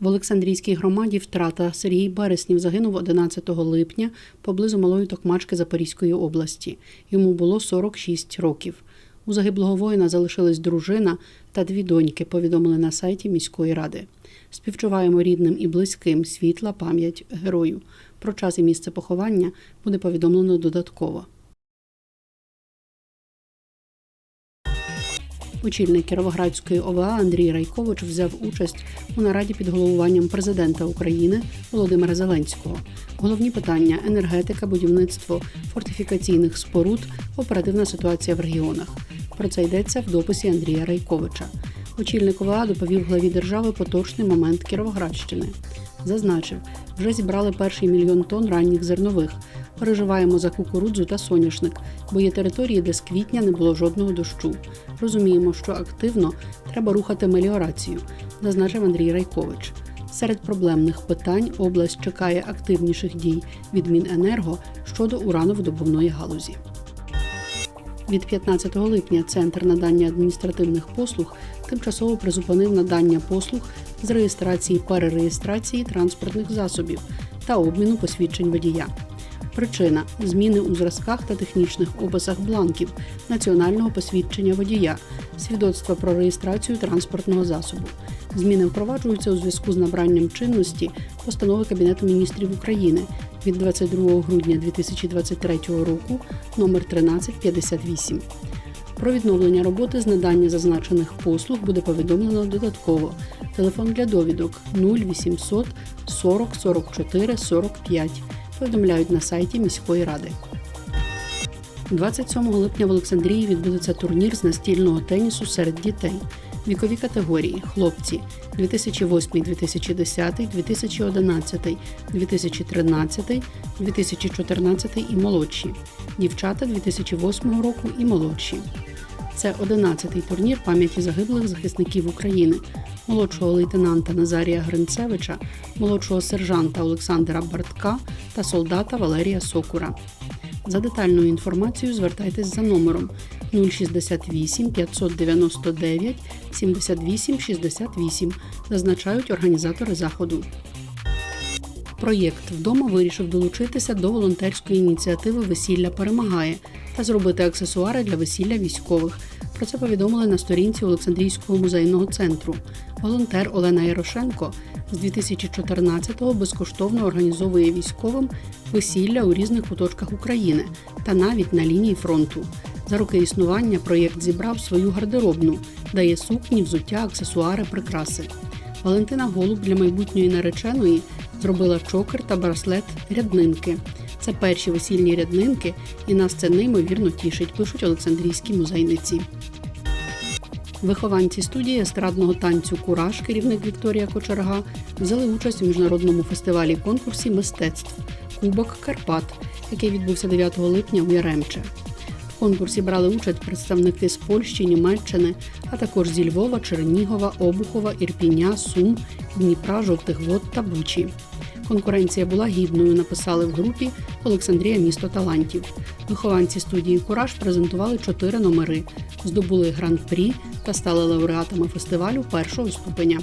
В Олександрійській громаді втрата Сергій Береснів загинув 11 липня поблизу Малої Токмачки Запорізької області. Йому було 46 років. У загиблого воїна залишились дружина та дві доньки, повідомили на сайті міської ради. Співчуваємо рідним і близьким світла пам'ять герою. Про час і місце поховання буде повідомлено додатково. Очільник Кіровоградської ОВА Андрій Райкович взяв участь у нараді під головуванням президента України Володимира Зеленського. Головні питання енергетика, будівництво фортифікаційних споруд, оперативна ситуація в регіонах. Про це йдеться в дописі Андрія Райковича. Очільник ОВА доповів главі держави поточний момент Кіровоградщини. Зазначив, вже зібрали перший мільйон тонн ранніх зернових. Переживаємо за кукурудзу та соняшник, бо є території, де з квітня не було жодного дощу. Розуміємо, що активно треба рухати меліорацію, зазначив Андрій Райкович. Серед проблемних питань область чекає активніших дій від Міненерго щодо урановидобувної галузі. Від 15 липня Центр надання адміністративних послуг тимчасово призупинив надання послуг з реєстрації перереєстрації транспортних засобів та обміну посвідчень водія. Причина зміни у зразках та технічних описах бланків національного посвідчення водія, свідоцтва про реєстрацію транспортного засобу. Зміни впроваджуються у зв'язку з набранням чинності постанови Кабінету міністрів України від 22 грудня 2023 року номер 1358. Про відновлення роботи з надання зазначених послуг буде повідомлено додатково. Телефон для довідок 0800 40 44 45. Повідомляють на сайті міської ради. 27 липня в Олександрії відбудеться турнір з настільного тенісу серед дітей. Вікові категорії хлопці 2008, 2010, 2011, 2013, 2014 і молодші, дівчата 2008 року і молодші. Це 11-й турнір пам'яті загиблих захисників України, молодшого лейтенанта Назарія Гринцевича, молодшого сержанта Олександра Бартка та солдата Валерія Сокура. За детальною інформацією звертайтесь за номером 068 599 78 68, зазначають організатори заходу. Проєкт вдома вирішив долучитися до волонтерської ініціативи Весілля перемагає та зробити аксесуари для весілля військових. Про це повідомили на сторінці Олександрійського музейного центру. Волонтер Олена Ярошенко з 2014-го безкоштовно організовує військовим весілля у різних куточках України та навіть на лінії фронту. За роки існування проєкт зібрав свою гардеробну, дає сукні, взуття, аксесуари, прикраси. Валентина Голуб для майбутньої нареченої зробила чокер та браслет ряднинки. Це перші весільні ряднинки, і нас це неймовірно тішить, пишуть Олександрійські музейниці. Вихованці студії естрадного танцю Кураж, керівник Вікторія Кочерга, взяли участь у міжнародному фестивалі конкурсі мистецтв Кубок Карпат, який відбувся 9 липня у Яремче. В конкурсі брали участь представники з Польщі, Німеччини, а також зі Львова, Чернігова, Обухова, Ірпіня, Сум, Дніпра, Жовтих Вод та Бучі. Конкуренція була гідною, написали в групі Олександрія місто талантів. Вихованці студії Кураж презентували чотири номери, здобули гран-прі та стали лауреатами фестивалю першого ступеня.